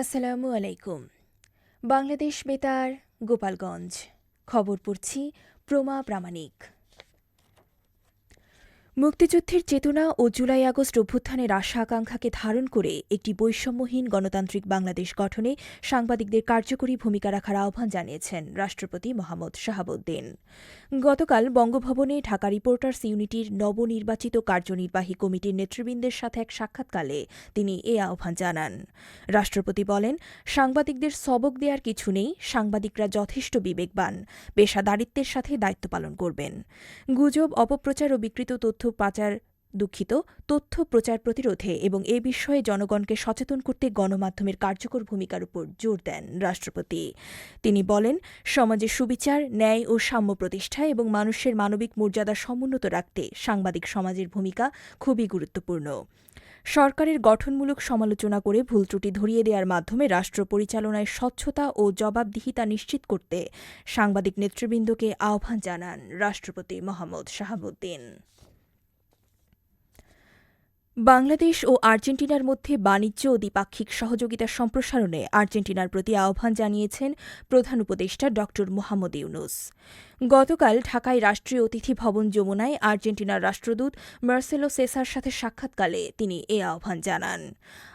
আসসালামু আলাইকুম। বাংলাদেশ বেতার গোপালগঞ্জ। খবর পড়ছি প্রমা প্রামাণিক। মুক্তিযুদ্ধের চেতনা ও জুলাই আগস্ট অভ্যুত্থানের আশা আকাঙ্ক্ষাকে ধারণ করে একটি বৈষম্যহীন গণতান্ত্রিক বাংলাদেশ গঠনে সাংবাদিকদের কার্যকরী ভূমিকা রাখার আহ্বান জানিয়েছেন রাষ্ট্রপতি মোহাম্মদ শাহাবুদ্দিন। গতকাল বঙ্গভবনে ঢাকা রিপোর্টার্স ইউনিটির নবনির্বাচিত কার্যনির্বাহী কমিটির নেতৃবৃন্দের সাথে এক সাক্ষাৎকালে তিনি এ আহ্বান জানান। রাষ্ট্রপতি বলেন, সাংবাদিকদের সবক দেওয়ার কিছু নেই, সাংবাদিকরা যথেষ্ট বিবেকবান, পেশাদারিত্বের সাথে দায়িত্ব পালন করবেন। গুজব, অপপ্রচার ও বিকৃত তথ্য পাচার দুঃখিত, তথ্য প্রচার প্রতিরোধে এবং এ বিষয়ে জনগণকে সচেতন করতে গণমাধ্যমের কার্যকর ভূমিকার উপর জোর দেন রাষ্ট্রপতি। তিনি বলেন সমাজে সুবিচার, ন্যায় ও সাম্য প্রতিষ্ঠায় এবং মানুষের মানবিক মর্যাদা সমুন্নত রাখতে সাংবাদিক সমাজের ভূমিকা খুবই গুরুত্বপূর্ণ। সরকারের গঠনমূলক সমালোচনা করে ভুল ত্রুটি ধরিয়ে দেওয়ার মাধ্যমে রাষ্ট্র পরিচালনায় স্বচ্ছতা ও জবাবদিহিতা নিশ্চিত করতে সাংবাদিক নেতৃবৃন্দকে আহ্বান জানান রাষ্ট্রপতি মোহাম্মদ শাহাবুদ্দিন। বাংলাদেশ ও আর্জেন্টিনার মধ্যে বাণিজ্য ও দ্বিপাক্ষিক সহযোগিতা সম্প্রসারণে আর্জেন্টিনার প্রতি আহ্বান জানিয়েছেন প্রধান উপদেষ্টা ড মোহাম্মদ ইউনুস। গতকাল ঢাকায় রাষ্ট্রীয় অতিথি ভবন যমুনায় আর্জেন্টিনার রাষ্ট্রদূত মার্সেলো সেসার সাথে সাক্ষাৎকালে তিনি এ আহ্বান জানান।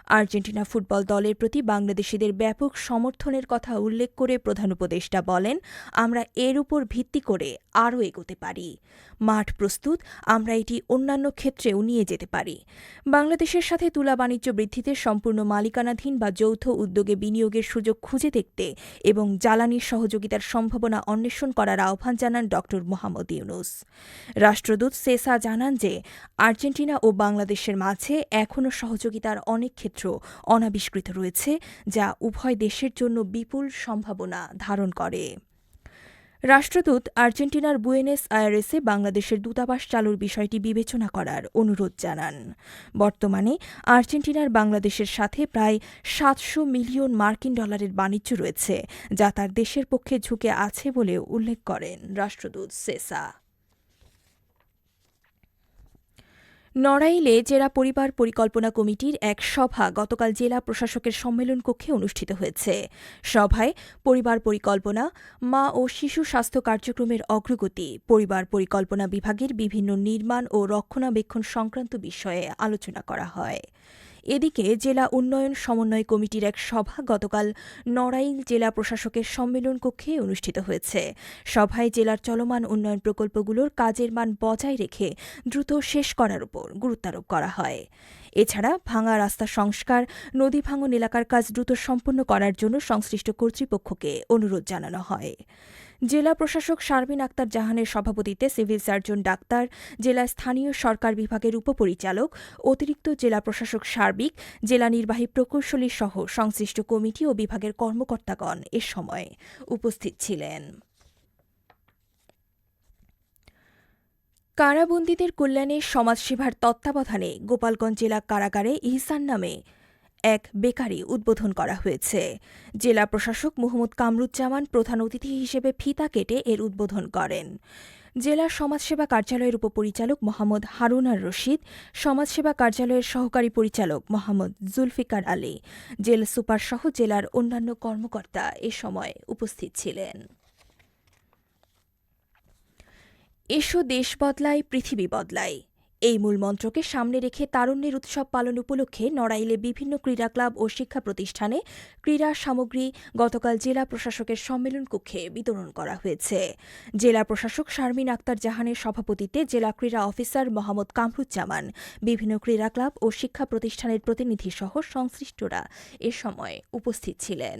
আর্জেন্টিনা ফুটবল দলের প্রতি বাংলাদেশিদের ব্যাপক সমর্থনের কথা উল্লেখ করে প্রধান উপদেষ্টা বলেন, আমরা এর উপর ভিত্তি করে আরও এগোতে পারি। মাঠ প্রস্তুত, আমরা এটি অন্যান্য ক্ষেত্রেও নিয়ে যেতে পারি। বাংলাদেশের সাথে তুলা বাণিজ্য বৃদ্ধিতে সম্পূর্ণ মালিকানাধীন বা যৌথ উদ্যোগে বিনিয়োগের সুযোগ খুঁজে দেখতে এবং জ্বালানির সহযোগিতার সম্ভাবনা অন্বেষণ করার আহ্বান জানান ড মোহাম্মদ ইউনুস। রাষ্ট্রদূত সেসা জানান যে, আর্জেন্টিনা ও বাংলাদেশের মাঝে এখনও সহযোগিতার অনেক ক্ষেত্র অনাবিষ্কৃত রয়েছে, যা উভয় দেশের জন্য বিপুল সম্ভাবনা ধারণ করে। রাষ্ট্রদূত আর্জেন্টিনার বুয়েনেস আয়ারেসে বাংলাদেশের দূতাবাস চালুর বিষয়টি বিবেচনা করার অনুরোধ জানান। বর্তমানে আর্জেন্টিনার বাংলাদেশের সাথে প্রায় সাতশো মিলিয়ন মার্কিন ডলারের বাণিজ্য রয়েছে, যা তার দেশের পক্ষে ঝুঁকে আছে বলেও উল্লেখ করেন রাষ্ট্রদূত সেসা। নড়াইলে জেলা পরিবার পরিকল্পনা কমিটির এক সভা গতকাল জেলা প্রশাসকের সম্মেলন কক্ষে অনুষ্ঠিত হয়েছে। সভায় পরিবার পরিকল্পনা, মা ও শিশু স্বাস্থ্য কার্যক্রমের অগ্রগতি, পরিবার পরিকল্পনা বিভাগের বিভিন্ন নির্মাণ ও রক্ষণাবেক্ষণ সংক্রান্ত বিষয়ে আলোচনা করা হয়। এদিকে জেলা উন্নয়ন সমন্বয় কমিটির এক সভা গতকাল নড়াইল জেলা প্রশাসকের সম্মেলন কক্ষে অনুষ্ঠিত হয়েছে। সভায় জেলার চলমান উন্নয়ন প্রকল্পগুলোর কাজের মান বজায় রেখে দ্রুত শেষ করার উপর গুরুত্বারোপ করা হয়। এছাড়া ভাঙা রাস্তা সংস্কার, নদী ভাঙন এলাকার কাজ দ্রুত সম্পন্ন করার জন্য সংশ্লিষ্ট কর্তৃপক্ষকে অনুরোধ জানানো হয়। জেলা প্রশাসক শারমিন আক্তার জাহানের সভাপতিত্বে সিভিল সার্জন ডাক্তার, জেলা স্থানীয় সরকার বিভাগের উপপরিচালক, অতিরিক্ত জেলা প্রশাসক সার্বিক, জেলা নির্বাহী প্রকৌশলী সহ সংশ্লিষ্ট কমিটি ও বিভাগের কর্মকর্তাগণ এ সময় উপস্থিত ছিলেন। কারাবন্দীদের কল্যাণে সমাজসেবার তত্ত্বাবধানে গোপালগঞ্জ জেলা কারাগারে ইহসান নামে এক বেকারি উদ্বোধন করা হয়েছে। জেলা প্রশাসক মোহাম্মদ কামরুজ্জামান প্রধান অতিথি হিসেবে ফিতা কেটে এর উদ্বোধন করেন। জেলা সমাজসেবা কার্যালয়ের উপপরিচালক মোহাম্মদ হারুনার রশিদ, সমাজসেবা কার্যালয়ের সহকারী পরিচালক মোহাম্মদ জুলফিকার আলী, জেল সুপার সহ জেলার অন্যান্য কর্মকর্তা এ সময় উপস্থিত ছিলেন। এসো দেশ বদলায় পৃথিবী বদলায় এই মূল মন্ত্রকে সামনে রেখে তারুণ্যের উৎসব পালন উপলক্ষে নড়াইলে বিভিন্ন ক্রীড়া ক্লাব ও শিক্ষা প্রতিষ্ঠানে ক্রীড়া সামগ্রী গতকাল জেলা প্রশাসকের সম্মেলন কক্ষে বিতরণ করা হয়েছে। জেলা প্রশাসক শারমিন আক্তার জাহানের সভাপতিত্বে জেলা ক্রীড়া অফিসার মোহাম্মদ কামরুজ্জামান, বিভিন্ন ক্রীড়া ক্লাব ও শিক্ষা প্রতিষ্ঠানের প্রতিনিধি সহ সংশ্লিষ্টরা এ সময় উপস্থিত ছিলেন।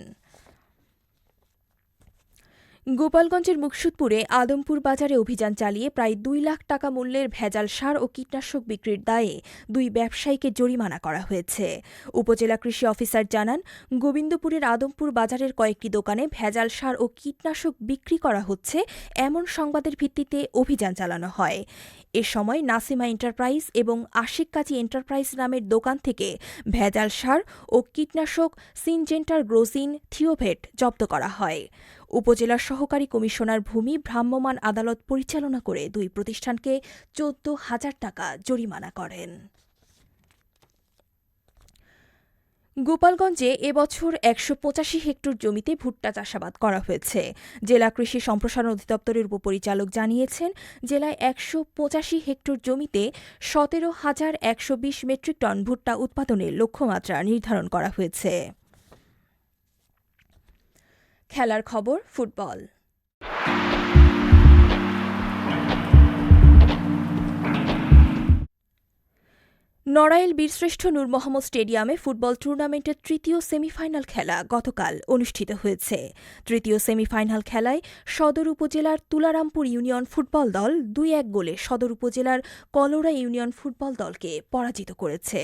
গোপালগঞ্জের মুকসুদপুরে আদমপুর বাজারে অভিযান চালিয়ে প্রায় দুই লাখ টাকা মূল্যের ভেজাল সার ও কীটনাশক বিক্রির দায়ে দুই ব্যবসায়ীকে জরিমানা করা হয়েছে। উপজেলা কৃষি অফিসার জানান, গোবিন্দপুরের আদমপুর বাজারের কয়েকটি দোকানে ভেজাল সার ও কীটনাশক বিক্রি করা হচ্ছে, এমন সংবাদের ভিত্তিতে অভিযান চালানো হয়। এ সময় নাসিমা এন্টারপ্রাইজ এবং আশিক কাজী এন্টারপ্রাইজ নামের দোকান থেকে ভেজাল সার ও কীটনাশক সিনজেন্টার গ্রোজিন থিওভেট জব্দ করা হয়। উপজেলা সহকারী কমিশনার ভূমি ভ্রাম্যমাণ আদালত পরিচালনা করে দুই প্রতিষ্ঠানকে চোদ্দ হাজার টাকা জরিমানা করেন। গোপালগঞ্জে এবছর একশো পঁচাশি হেক্টর জমিতে ভুট্টা চাষাবাদ করা হয়েছে। জেলা কৃষি সম্প্রসারণ অধিদপ্তরের উপপরিচালক জানিয়েছেন, জেলায় একশো পঁচাশি হেক্টর জমিতে সতেরো হাজার একশো বিশ মেট্রিক টন ভুট্টা উৎপাদনের লক্ষ্যমাত্রা নির্ধারণ করা হয়েছে। খেলার খবর, ফুটবল। নড়াইল বীরশ্রেষ্ঠ নূর মোহাম্মদ স্টেডিয়ামে ফুটবল টুর্নামেন্টের তৃতীয় সেমিফাইনাল খেলা গতকাল অনুষ্ঠিত হয়েছে। তৃতীয় সেমিফাইনাল খেলায় সদর উপজেলার তুলারামপুর ইউনিয়ন ফুটবল দল দুই এক গোলে সদর উপজেলার কলোরা ইউনিয়ন ফুটবল দলকে পরাজিত করেছে।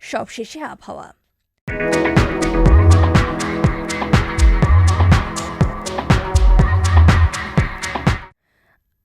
সবশেষে আবহাওয়া।